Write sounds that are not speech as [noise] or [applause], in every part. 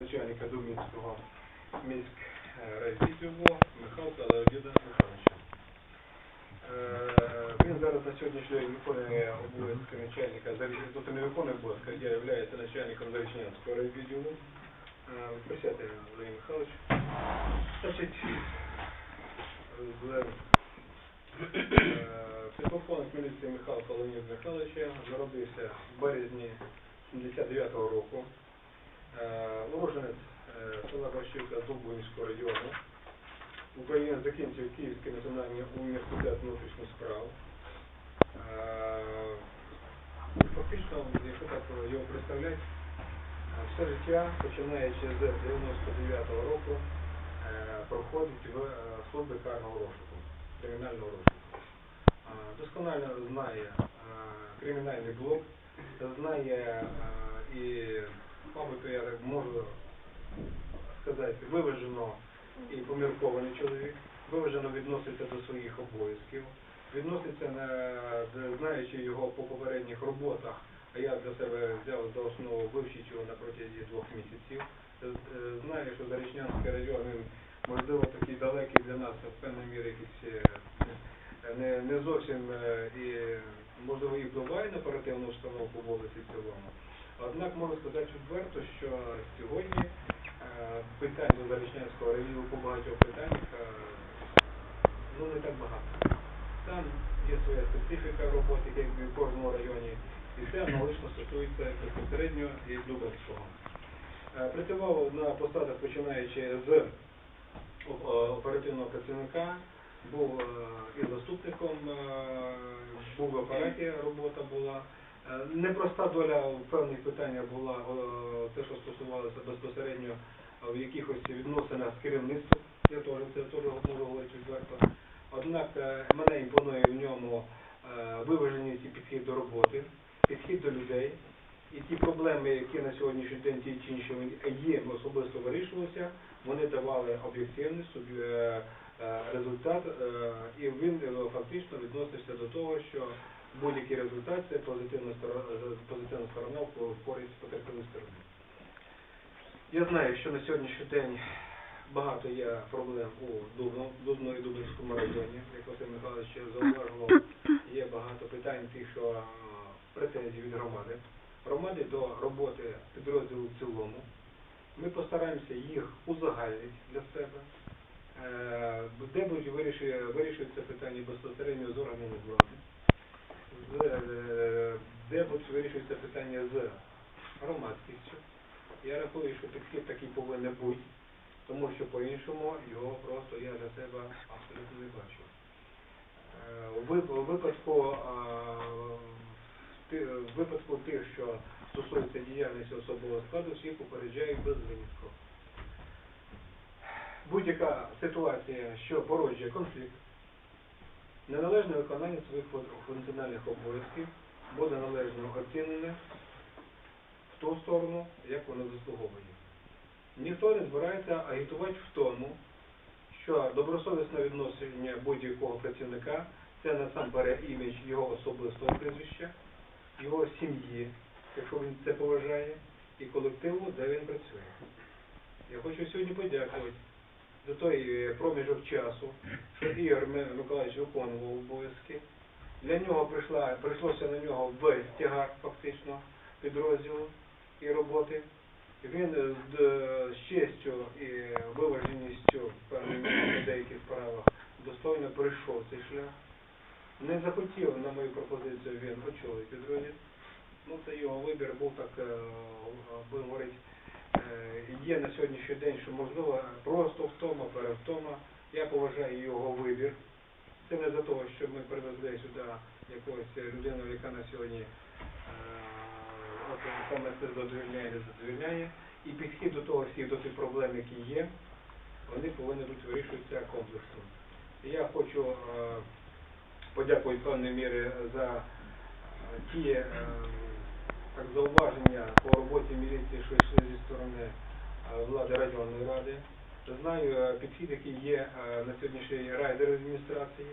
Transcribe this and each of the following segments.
начальника Дубінського міськрайвідділу Михайлка Леоніда Михайловича. Е, Він зараз на сьогоднішній день виконує обов'язки начальника, тобто не виконує обов'язки, а є начальником Зарічнянського райвідділу. Е, Присядьте, Леонід Михайлович. Значить, е, підполковник міліції Михайлка Леоніда Михайловича народився в березні 79-го року. Е, Уроженець е, села Борщівка Дубинського району. Україна закінчив Київський національний університет внутрішніх справ. Е, Фактично, якщо так його представляти, е, все життя, починаючи з 99-го року, е, проходить в е, службі карного розшуку, кримінального розшуку. Е, Досконально знає е, кримінальний блок, знає е, і, мабуть, я так можу сказати, виважено і поміркований чоловік, виважено відноситься до своїх обов'язків, відноситься на знаючи його по попередніх роботах, а я для себе взяв за основу вивчити його на протязі двох місяців. Е, е, Знаю, що Зарічнянський район він можливо такий далекий для нас в певній мірі якийсь е, не, не зовсім і можливо і впливає на оперативну установку в області в цілому. Однак можу сказати відверто, що сьогодні е, питань до Зарічнянського району по багатьох питаннях е, ну не так багато. Там є своя специфіка роботи, як і в кожному районі, і це аналогічно стосується безпосередньо і Дубинського. Е, Працював на посадах, починаючи з оперативного працівника, був і заступником, був в апараті, робота була. Е, Непроста доля в певних питаннях була е, те, що стосувалося безпосередньо е, в якихось відносинах з керівництвом. Я теж це теж можу говорити відверто. Однак мене імпонує в ньому виваженість і підхід до роботи, підхід до людей. І ті проблеми, які на сьогоднішній день ті чи інші є, особисто вирішувалися, вони давали об'єктивний результат, і він фактично відносився до того, що будь-який результат це позитивна сторона, позитивна сторона в користь потерпілої сторони. Я знаю, що на сьогоднішній день багато є проблем у Дубно, Дубно і Дубинському районі, як Василь Михайлович зауважував, є багато питань тих, що претензій від громади. Громади до роботи підрозділу в цілому. Ми постараємося їх узагальнити для себе, Е, де будуть вирішує- вирішуються питання безпосередньо з органами влади, з, е, де будуть вирішуються питання з громадськістю. Я рахую, що підхід такий повинен бути, тому що по-іншому його просто я для себе абсолютно не бачу. Е, У вип- у випадку, в випадку тих, що стосується діяльності особового складу, всіх попереджають без винятку. Будь-яка ситуація, що породжує конфлікт, неналежне виконання своїх функціональних обов'язків буде належно оцінене в ту сторону, як воно заслуговує. Ніхто не збирається агітувати в тому, що добросовісне відношення будь-якого працівника це насамперед імідж його особистого прізвища, його сім'ї, якщо він це поважає, і колективу, де він працює. Я хочу сьогодні подякувати за той е, проміжок часу, що Ігор Ми- Миколаївич виконував обов'язки. Для нього прийшла, прийшлося на нього весь тягар фактично підрозділу і роботи. Він е, з, з честю і виваженістю в деяких справах достойно пройшов цей шлях. Не захотів на мою пропозицію він очолити підрозділ. Ну, це його вибір був так, е, будемо говорити, е, є на сьогоднішній день, що можливо просто втома, перевтома. Я поважаю його вибір. Це не за того, що ми привезли сюди якогось людину, яка на сьогодні е, саме це задовільняє, не задовільняє. І підхід до того всіх до тих проблем, які є, вони повинні бути вирішуватися комплексно. І я хочу е, подякувати певною мірі за е, ті е, так, зауваження по роботі міліції, що йшли зі сторони е, влади районної ради. Знаю е, підхід, який є е, на сьогоднішній райдер адміністрації.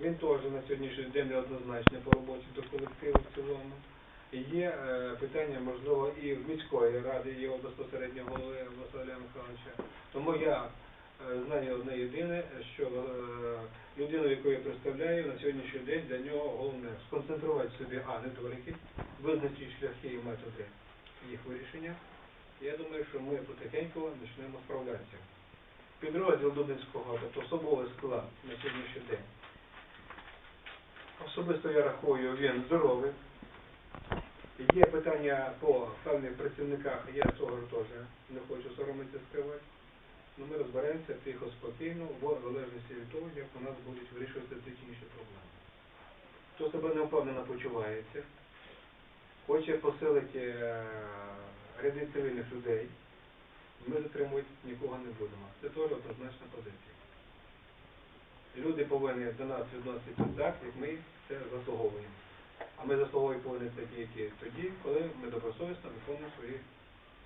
Він теж на сьогоднішній день неоднозначний по роботі до колективу в цілому. Є е, питання, можливо, і в міської ради, його безпосередньо голови Василя Михайловича. Тому я знаю одне єдине, що людину, яку я представляю, на сьогоднішній день для нього головне сконцентрувати собі а недоліки, визначити шляхи і методи їх вирішення. Я думаю, що ми потихеньку почнемо справлятися. Підрозділ Дубинського, тобто особовий склад на сьогоднішній день. Особисто я рахую, він здоровий. Є питання по певних працівниках, я цього теж не хочу соромитися скривати. Ну, ми розберемося тихо, спокійно, в залежності від того, як у нас будуть вирішуватися ті чи інші проблеми. Хто себе невпевнено почувається, хоче посилити цивільних людей, ми затримувати нікого не будемо. Це теж однозначна позиція. Люди повинні до нас відноситися так, як ми це заслуговуємо. А ми заслуговуємо повинні такі, які тоді, коли ми добросовісно виконуємо свої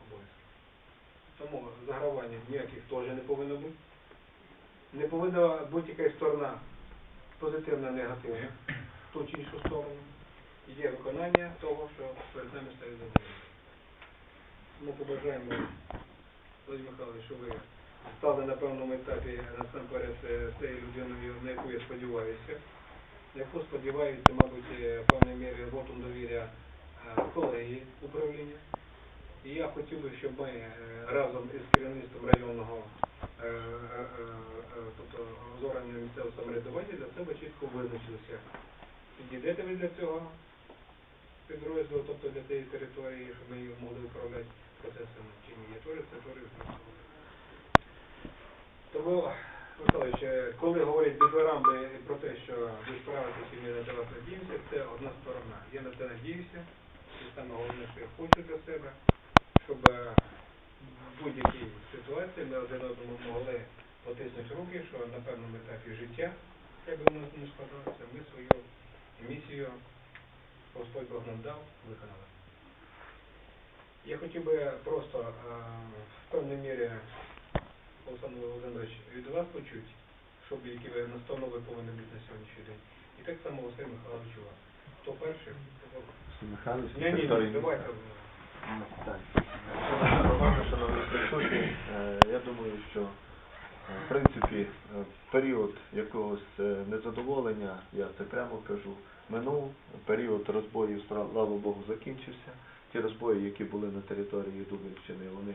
обов'язки. Тому загравання ніяких теж не повинно бути. Не повинна бути якась сторона позитивна, негативна, в ту чи іншу сторону. Є виконання того, що перед нами стоїть завдання. Ми побажаємо, Володимир Михайлович, що ви стали на певному етапі насамперед е, тією людиною, на яку я сподіваюся, на яку сподіваюся, мабуть, е, певною мірі вотом довіря е, колеги управління. І я хотів би, щоб ми е, разом із керівництвом районного е, е, е, е, тобто органів місцевого самоврядування для себе чітко визначилися. Підійдете ви для цього підрозділу, тобто для тієї території, щоб ми її могли управляти процесами чи ні. Я це. Тому, Михайлович, е, коли говорять дифирамби про те, що ви справитеся і ми на вас надіємося, це одна сторона. Я на це надіюся. І саме головне, що я хочу для себе, щоб е, в будь-якій ситуації ми один одному могли потиснути руки, що на певному етапі життя, як би воно не складалося, ми свою місію Господь Бог нам дав, виконали. Я хотів би просто е, в певній мірі, Олександр Володимирович, від вас почути, щоб які ви настанови повинні бути на сьогоднішній день. І так само Василь Михайлович у вас. Хто перший? Михайлович, Ні, ні, ні, давайте. Шановні шановні присутні, е, я думаю, що е, в принципі період якогось незадоволення, я це прямо кажу, минув, період розбоїв, слава Богу, закінчився. Ті розбої, які були на території Дубинщини, вони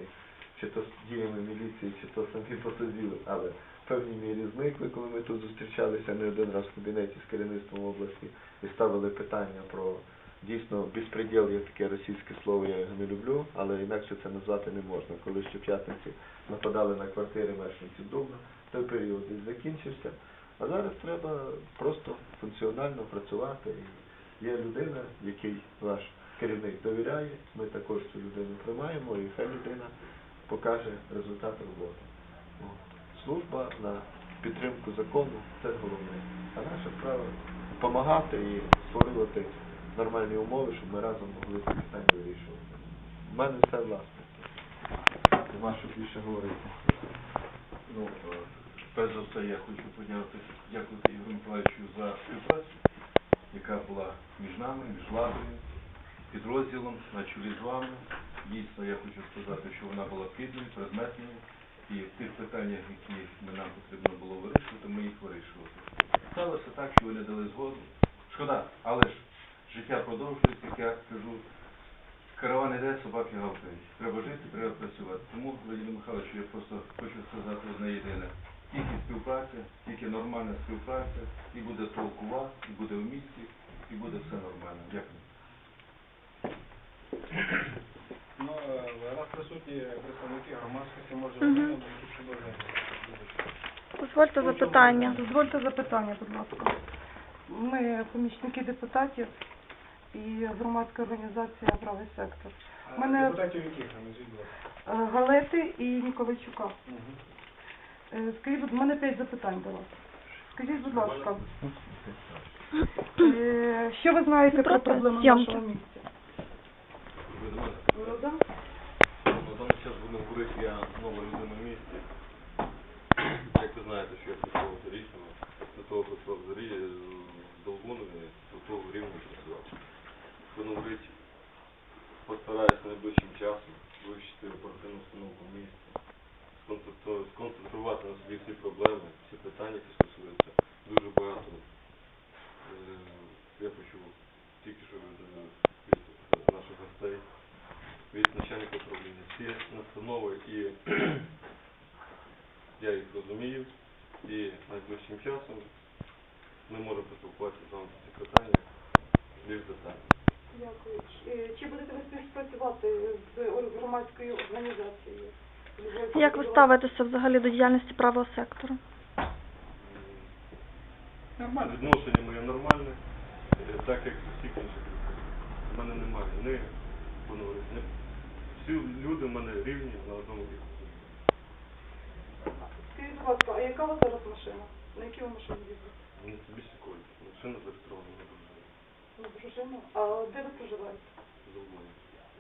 чи то з діями міліції, чи то самі по але в певній мірі зникли, коли ми тут зустрічалися не один раз в кабінеті з керівництвом області і ставили питання про дійсно безпреділ є таке російське слово, я його не люблю, але інакше це назвати не можна. Коли ще п'ятниці нападали на квартири мешканців Дубна, той період десь закінчився. А зараз треба просто функціонально працювати. І є людина, якій ваш керівник довіряє, ми також цю людину приймаємо, і хай людина покаже результат роботи. Служба на підтримку закону це головне. А наша справа допомагати і створювати нормальні умови, щоб ми разом могли ці питання вирішувати. У мене все власне. Нема що більше говорити. Ну, е, перш за все, я хочу подякувати, дякувати Ігорю Миколаївичу за співпрацю, яка була між нами, між владою, підрозділом, на чолі з вами. Дійсно, я хочу сказати, що вона була плідною, предметною, і в тих питаннях, які нам потрібно було вирішувати, ми їх вирішували. Сталося так, що ви не дали згоду. Шкода, але ж життя продовжується, як я кажу, Караван іде, собаки гавкають. Треба жити, треба працювати. Тому, Володимир Михайлович, я просто хочу сказати одне єдине. Тільки співпраця, тільки нормальна співпраця, і буде толк у вас, і буде в місті, і буде все нормально. Дякую. Ну, е, у нас присутні представники громадськості, може, якісь. Дозвольте запитання. Дозвольте запитання, будь ласка. Ми помічники депутатів і громадська організація Правий сектор. А Мене- Депутатів яких будь ласка? Е, Галети і Ніколайчука. Мгм. Е, Скажіть, будь- у мене п'ять запитань до вас. Скажіть, будь ласка, е, що ви знаєте про Проти проблеми в зйомки. нашому місті? Ну? На даний час говорити, я нова людина в місті. Як ви знаєте, що я працював зарічними, до того працював з Долгунами, до того в працював. Говорити постараюсь найближчим часом вивчити оперативну установку місті, сконцентрувати на собі всі проблеми, всі питання, які стосуються дуже багато. Е, Я почув тільки що е, наших гостей, від начальника управління. Всі настанови і [clears throat] я їх розумію, і найближчим часом ми можемо поспілкуватися з вами про ці питання більш детально. Дякую. Чи будете ви співпрацювати з громадською організацією? Як ви ставитеся взагалі до діяльності правого сектору? Нормально. Відношення моє нормальне, так як всіх інших людей. У мене немає ні, говорити, ні. Всі люди в мене рівні на одному рівні. Скажіть, будь ласка, а яка у вас зараз машина? На якій ви машині їздите? Мені собі сіколь, машина зареєстрована на дружині. На дружину? А де ви проживаєте? Завдання.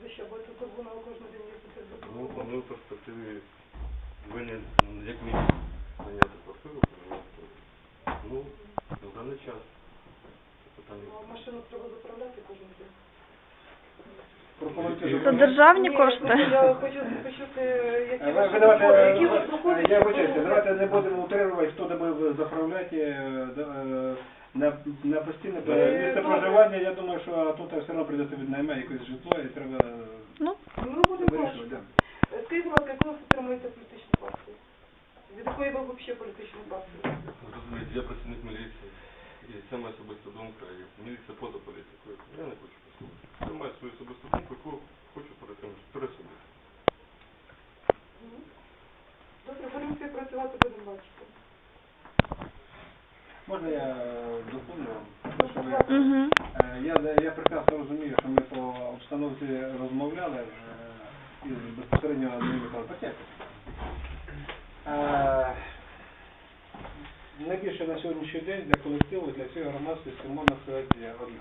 Ви що, будете тут вона кожен день їздити до Ну, роботи? планую в перспективі винен як мінімум наняти квартиру, проживати. Ну, на даний час це питання. Ну, а машину треба заправляти кожен день. Пропонуйте Це державні кошти? Я хочу почути, які Ви, ваші давайте, які ви е, я вибачаюся, давайте не будемо утримувати, хто де буде заправляти е, да, е, на, на постійне Е, місце добре. проживання. Я думаю, що тут все одно прийдеться віднаймати якесь житло і треба Ну, Ну, будемо вирішувати. да. Скажіть, будь ласка, яку ви підтримуєте політичну партію? Від якої ви взагалі політичну партію? Розумієте, я працівник міліції, це моя особиста думка, і міліція поза політикою. Я не хочу послухати. Я маю свою особисту думку, яку хочу перетримати при Добре, будемо співпрацювати, будемо бачити. Можна я е, доповню угу. Е, Я, я прекрасно розумію, що ми по обстановці розмовляли е, із безпосередньо Михайловичем. Е, Найбільше на сьогоднішній день для колективу, для цієї громадськості можна сказати одне.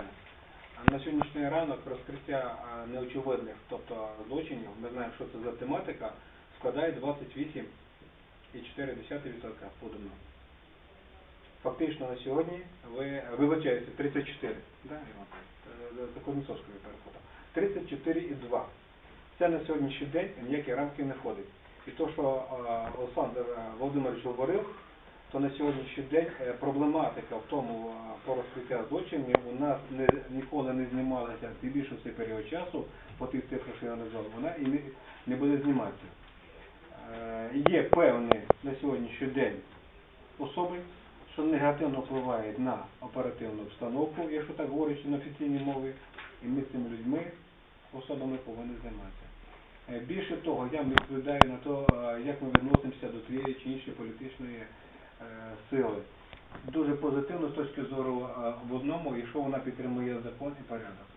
На сьогоднішній ранок розкриття неочевидних, тобто злочинів, ми знаємо, що це за тематика, складає 28,4% подано. Фактично на сьогодні ви вибачаєте 34, да? Е, За Кузнецовською перепутав. 34,2. Це на сьогоднішній день ніякі рамки не входить. І то, що е, Олександр е, Володимирович говорив, то на сьогоднішній день е, проблематика в тому е, по розкриття злочинів у нас не, ніколи не знімалася в цей період часу, по тих цифрах, що я назвав, вона і не, не буде зніматися. Е, Є певні на сьогоднішній день особи, що негативно впливають на оперативну обстановку, якщо так говорячи на офіційній мові, і ми з цими людьми, особами повинні займатися. Більше того, я відповідаю на те, як ми відносимося до тієї чи іншої політичної сили. Дуже позитивно з точки зору е, в одному, якщо вона підтримує закон і порядок.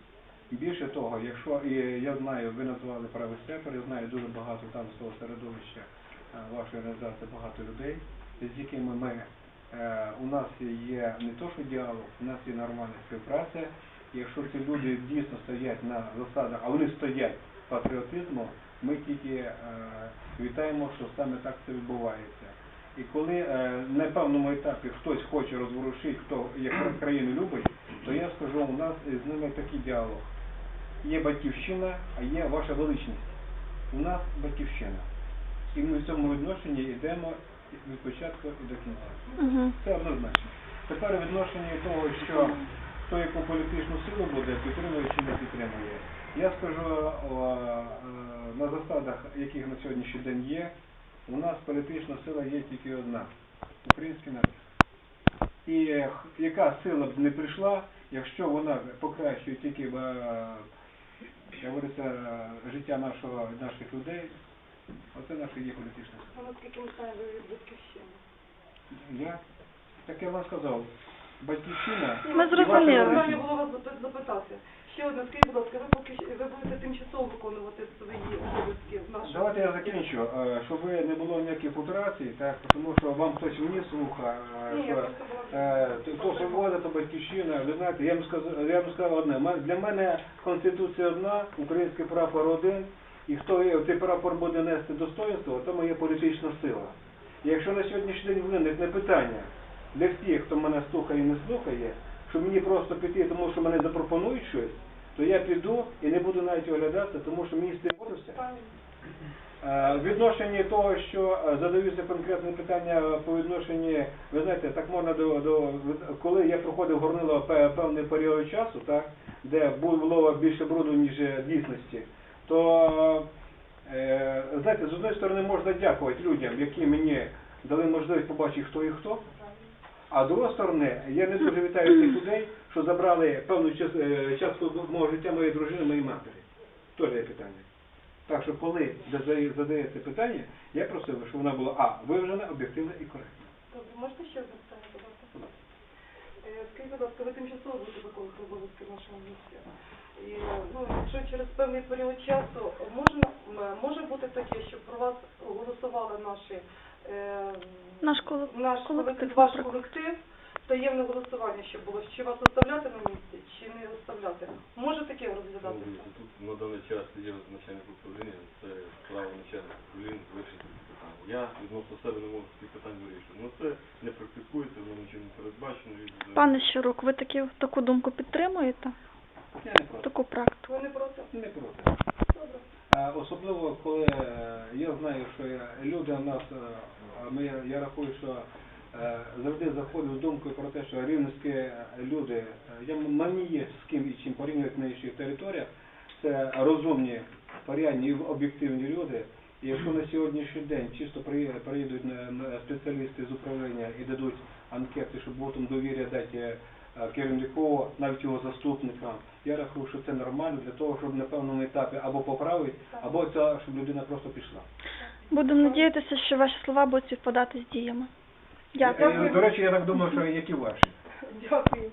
Більше того, якщо і я знаю, ви назвали правий сектор, я знаю дуже багато там з того середовища е, вашої організації багато людей, з якими ми е, у нас є не то, що діалог, у нас є нормальна співпраця. Якщо ці люди дійсно стоять на засадах, а вони стоять патріотизму, ми тільки е, вітаємо, що саме так це відбувається. І коли е, на певному етапі хтось хоче розворушити, хто як країну любить, то я скажу, у нас з ними такий діалог. Є батьківщина, а є ваша величність. У нас батьківщина. І ми в цьому відношенні йдемо від початку і до кінця. Угу. Це однозначно. Тепер відношення того, що хто яку політичну силу буде, підтримує чи не підтримує. Я скажу о, е, на засадах, яких на сьогоднішній день є, у нас політична сила є тільки одна український народ. І яка сила б не прийшла, якщо вона покращує тільки е, як говориться, життя нашого, наших людей, оце наша є політична сила. Ви від батьківщини. Я так я вам сказав, батьківщина. Ми зрозуміли. було вас запитати. Ще одне, скажіть, будь ласка, ви поки ви будете тимчасово виконувати свої обов'язки в нашому Давайте я закінчу, е, щоб ви не було ніяких операцій, так, тому що вам хтось вніс вуха, е, Ні, я що просто була- е, то свобода, то батьківщина. Ви знаєте, я вам сказав, я вам сказав одне. Ма- Для мене конституція одна, український прапор один, і хто є- цей прапор буде нести достоинство, то моя політична сила. І якщо на сьогоднішній день виникне питання для всіх, хто мене слухає і не слухає, що мені просто піти, тому що мене запропонують щось, то я піду і не буду навіть оглядатися, тому що мені стимулюся. Е, В відношенні того, що е, задаються конкретне питання по відношенні, ви знаєте, так можна до, до коли я проходив горнило певний період часу, так, де було більше бруду, ніж дійсності, то е, знаєте, з одної сторони можна дякувати людям, які мені дали можливість побачити, хто і хто. А з другої сторони, я не дуже вітаю тих людей, що забрали певну е, частку мого життя моєї дружини, моєї матері. Теж є питання. Так що коли зада- задається питання, я просив, щоб вона була а, виважена, об'єктивна і коректна. Добре, можете ще одне питання задати? Е, Скажіть, будь ласка, ви тимчасово будете виконувати обов'язки в нашому місті. І, ну, якщо через певний період часу можна, може бути таке, що про вас голосували наші, Наш коло- наш колектив, колектив, ваш колектив, таємне голосування, що було, чи вас оставляти на місці, чи не оставляти. Може таке Ну, розглядатися? Тут на даний час є начальник управління, це право начальника управління вирішити ці питання. Я відносно себе не можу ці питання вирішувати. Ну це не практикується, воно нічим не передбачено. і, е, Пане Щурук, ви такі, таку думку підтримуєте? Я не проти. Таку практику? Ви не проти? Не проти. Добре. А Особливо, коли е, я знаю, що люди у нас, е, ми, я рахую, що е, завжди заходять з думкою про те, що рівненські е, люди, е, я мені є з ким і чим порівнювати на інших територіях, це розумні, порядні і об'єктивні люди. І якщо на сьогоднішній день чисто при- приїдуть спеціалісти з управління і дадуть анкети, щоб потім довір'я дати е, керівнику, навіть його заступника. я рахую, що це нормально для того, щоб на певному етапі або поправити, або це, щоб людина просто пішла. Будемо надіятися, що ваші слова будуть співпадати з діями. Дякую. Е, До речі, я так думаю, що які ваші. Дякую.